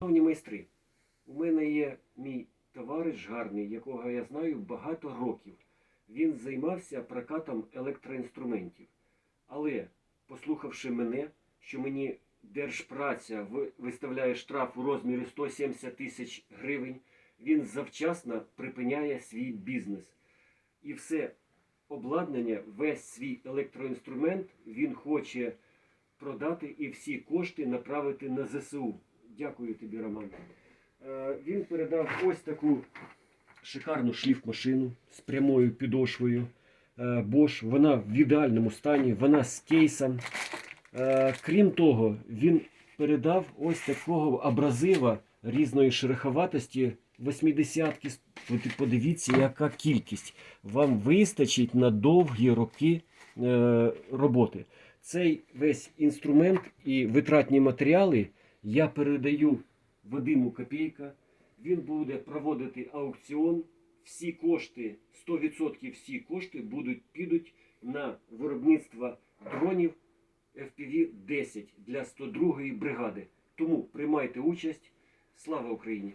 Шановні майстри, у мене є мій товариш гарний, якого я знаю багато років. Він займався прокатом електроінструментів. Але, послухавши мене, що мені держпраця виставляє штраф у розмірі 170 тисяч гривень, він завчасно припиняє свій бізнес. І все обладнання, весь свій електроінструмент він хоче продати і всі кошти направити на ЗСУ. Дякую тобі, Роман. Е, Він передав ось таку шикарну шліфмашину з прямою підошвою. Е, Bosch. Вона в ідеальному стані, вона з кейсом. Е, Крім того, він передав ось такого абразива різної шероховатості. 80-ки. Подивіться, яка кількість. Вам вистачить на довгі роки е, роботи. Цей весь інструмент і витратні матеріали я передаю Вадиму Копійка. Він буде проводити аукціон. Всі кошти, 100% всі кошти будуть підуть на виробництво дронів FPV-10 для 102-ї бригади. Тому приймайте участь. Слава Україні!